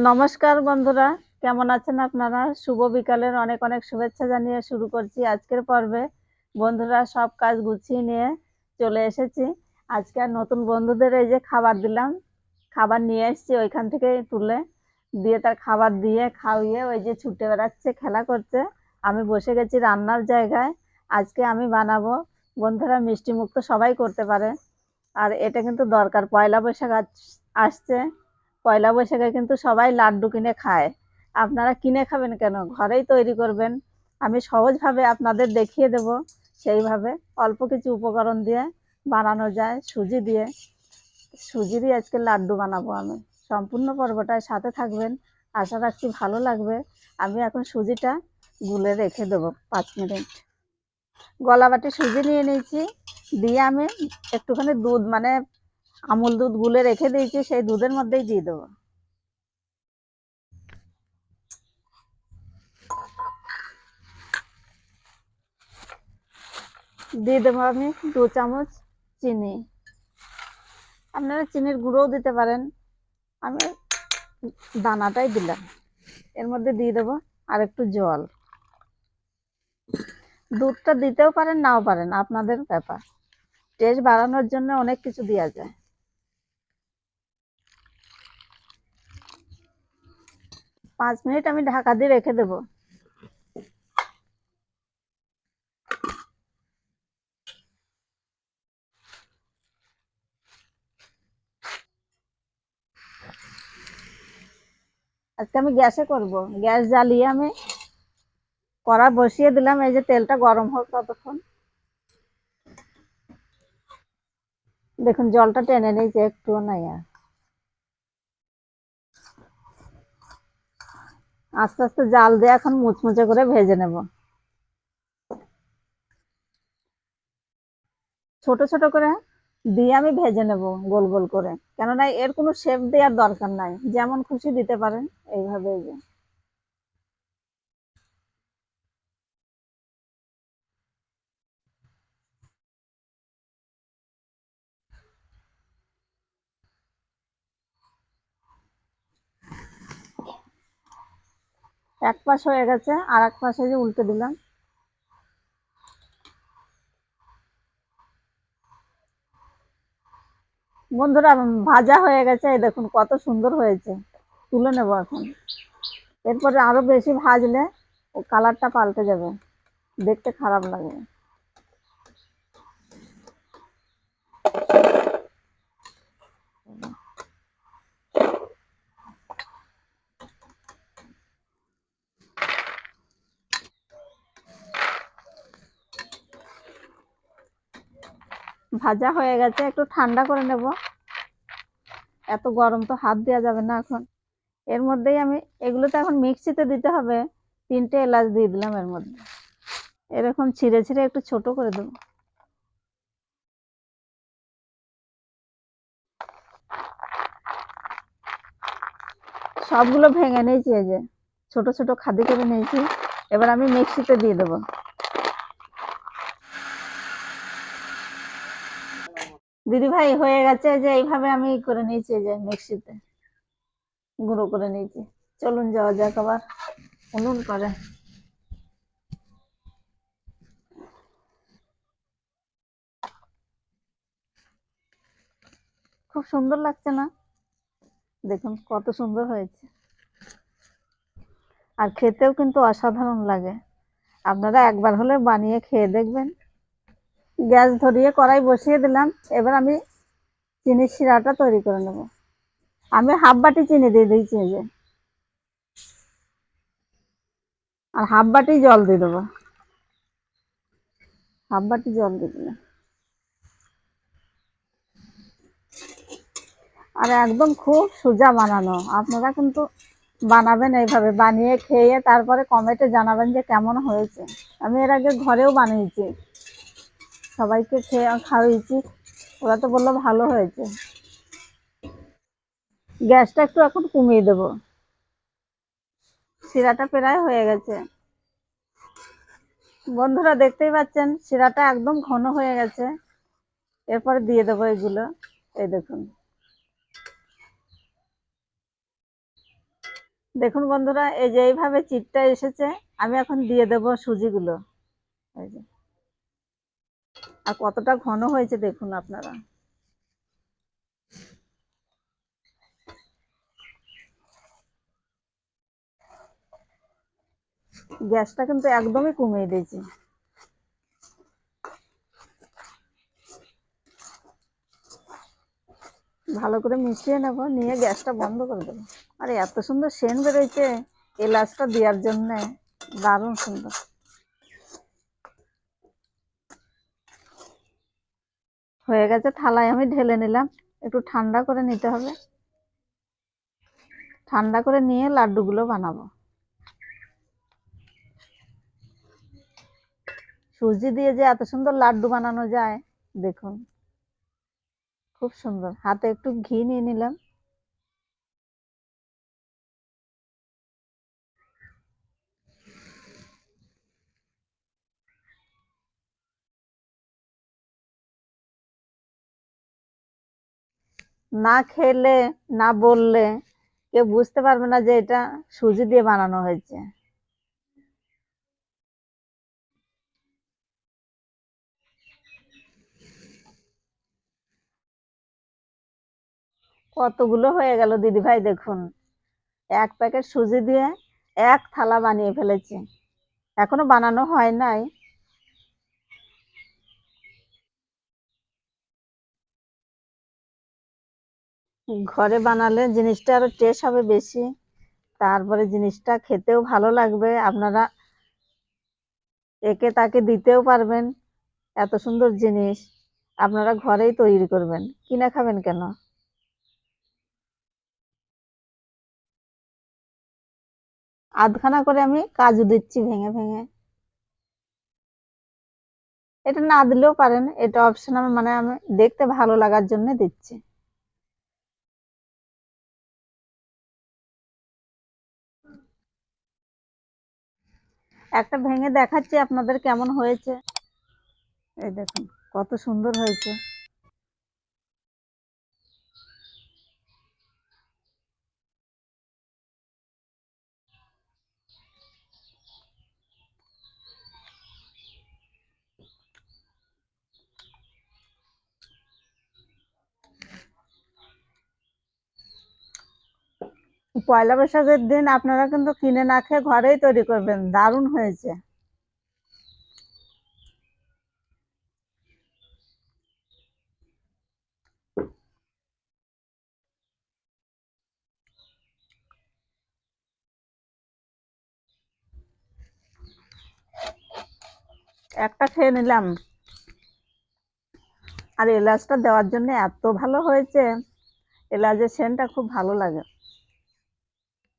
নমস্কার বন্ধুরা, কেমন আছেন আপনারা? শুভ বিকালের অনেক অনেক শুভেচ্ছা জানিয়ে শুরু করছি আজকের পর্বে। বন্ধুরা, সব কাজ গুছিয়ে নিয়ে চলে এসেছি। আজকে আর নতুন বন্ধুদের এই যে খাবার দিলাম, খাবার নিয়ে এসেছি ওইখান থেকে তুলে। দিয়ে তার খাবার দিয়ে খাওয়িয়ে ওই যে ছুটে বেড়াচ্ছে, খেলা করছে। আমি বসে গেছি রান্নার জায়গায়। আজকে আমি বানাবো, বন্ধুরা মিষ্টি মুখ তো সবাই করতে পারে। আর এটা কিন্তু দরকার, পয়লা বৈশাখ আস- আসছে। পয়লা বৈশাখে কিন্তু সবাই লাড্ডু কিনে খায়। আপনারা কিনে খাবেন কেন? ঘরেই তৈরি করবেন। আমি সহজভাবে আপনাদের দেখিয়ে দেব। সেইভাবে অল্প কিছু উপকরণ দিয়ে বানানো যায়, সুজি দিয়ে। সুজিরই আজকে লাড্ডু বানাবো আমি। সম্পূর্ণ পর্বটায় সাথে থাকবেন। আশা রাখছি ভালো লাগবে। আমি এখন সুজিটা গুলে রেখে দেবো পাঁচ মিনিট। গলা বাটি সুজি নিয়ে নিয়েছি। দিয়ে আমি একটুখানি দুধ মানে আমুল দুধ গুলে রেখে দিয়েছি, সেই দুধের মধ্যেই দিয়ে দেবো। দিয়ে দেবো আমি দু চামচ চিনি। আপনারা চিনির গুঁড়োও দিতে পারেন। আমি দানাটাই দিলাম। এর মধ্যে দিয়ে দেবো আর একটু জল। দুধটা দিতেও পারেন, নাও পারেন, আপনাদের ব্যাপার। টেস্ট বাড়ানোর জন্য অনেক কিছু দেওয়া যায়। পাঁচ মিনিট আমি ঢাকা দিয়ে রেখে দেবো। আজকে আমি গ্যাসে করব। গ্যাস জ্বালিয়ে আমি কড়া বসিয়ে দিলাম, এই যে তেলটা গরম হোক ততক্ষণ। দেখুন, জলটা টেনে নিয়েছে, একটুও নাই আর। আস্তে আস্তে জাল দিয়ে এখন মুচমুচে করে ভেজে নেব। ছোট ছোট করে দিয়ে আমি ভেজে নেব গোল গোল করে। কেননা এর কোনো শেপ দেওয়ার দরকার নাই। যেমন খুশি দিতে পারেন, এইভাবে এক পাশ হয়ে গেছে আর এক পাশে যে উল্টে দিলাম। বন্ধুরা, ভাজা হয়ে গেছে, এই দেখুন কত সুন্দর হয়েছে। তুলে নেব এখন। এরপরে আরও বেশি ভাজলে ও কালারটা পাল্টে যাবে, দেখতে খারাপ লাগবে। ভাজা হয়ে গেছে, একটু ঠান্ডা করে নেব। এত গরম তো হাত দেওয়া যাবে না এখন। এর মধ্যেই আমি এগুলো তো এখন মিক্সিতে দিতে হবে। তিনটে এলাচ দিয়ে দিলাম এর মধ্যে। এরকম ছিঁড়ে ছিঁড়ে একটু ছোট করে দেবো। সবগুলো ভেঙে নিয়েছি এই যে, ছোট ছোট খাদি করে নিয়েছি। এবার আমি মিক্সিতে দিয়ে দেবো। দিদি ভাই হয়ে গেছে যে এইভাবে আমি করে নিয়েছি যে মিক্সিতে গুঁড়ো করে নিয়েছি। চলুন যাওয়া যাক আবার। উনুন করে। খুব সুন্দর লাগছে না? দেখুন কত সুন্দর হয়েছে। আর খেতেও কিন্তু অসাধারণ লাগে। আপনারা একবার হলে বানিয়ে খেয়ে দেখবেন। গ্যাস ধরিয়ে কড়াই বসিয়ে দিলাম। এবার আমি চিনির শিরাটা তৈরি করে নেব। আমি হাফ বাটি চিনি দিয়ে এই যে। আর হাফ বাটি জল দিয়ে দেবো। হাফ বাটি জল দিয়ে দিলাম। আর একদম খুব সোজা বানানো। আপনারা কিন্তু বানাবেন এইভাবে। বানিয়ে খেয়ে তারপরে কমেন্টে জানাবেন যে কেমন হয়েছে। আমি এর আগে ঘরেও বানিয়েছি। সবাইকে খেয়ে খাওয়িয়েছি ওরা তো বলল ভালো হয়েছে। গ্যাসটা একটু এখন কমিয়ে দেবো। শিরাটা প্রায় হয়ে গেছে। বন্ধুরা দেখতেই পাচ্ছেন, শিরাটা একদম ঘন হয়ে গেছে। এরপরে দিয়ে দেবো এগুলো। এই দেখুন। দেখুন বন্ধুরা, এই যে এইভাবে চিটটা এসেছে, আমি এখন দিয়ে দেব সুজিগুলো। এই যে। আর কতটা ঘন হয়েছে দেখুন আপনারা। গ্যাসটা কিন্তু একদমই কমিয়ে দিয়েছি। ভালো করে মিশিয়ে নেব, নিয়ে গ্যাসটা বন্ধ করে দেবো। আরে, এত সুন্দর সেন বেরোয়েছে এলাচটা দেওয়ার জন্য। দারুণ সুন্দর। হয়ে গেছে, থালায় আমি ঢেলে নিলাম। একটু ঠান্ডা করে নিতে হবে। ঠান্ডা করে নিয়ে লাড্ডুগুলো বানাবো। সুজি দিয়ে যে এত সুন্দর লাড্ডু বানানো যায়, দেখুন। খুব সুন্দর। হাতে একটু ঘি নিয়ে নিলাম। না খেলে, না বললে কেউ বুঝতে পারবে না যে এটা সুজি দিয়ে বানানো হয়েছে। কতগুলো হয়ে গেল দিদি ভাই দেখুন। এক প্যাকেট সুজি দিয়ে এক থালা বানিয়ে ফেলেছি। এখনও বানানো হয় নাই। ঘরে বানালে জিনিসটা আরও টেস্ট হবে বেশি। তারপরে জিনিসটা খেতেও ভালো লাগবে, আপনারা একে তাকে দিতেও পারবেন। এত সুন্দর জিনিস, আপনারা ঘরেই তৈরি করবেন। কিনে খাবেন কেন? আধখানা করে আমি কাজু দিচ্ছি ভেঙে ভেঙে। এটা না দিলেও পারেন, এটা অপশনাল মানে আমি দেখতে ভালো লাগার জন্য দিচ্ছি। একটা ভেঙে দেখাচ্ছি আপনাদের কেমন হয়েছে। এই দেখুন কত সুন্দর হয়েছে। পয়লা বৈশাখের দিন আপনারা কিন্তু কিনে না খেয়ে ঘরেই তৈরি করবেন। দারুণ হয়েছে। একটা খেয়ে নিলাম। আর এলাচটা দেওয়ার জন্য এত ভালো হয়েছে। এলাচের সেন্টটা খুব ভালো লাগে।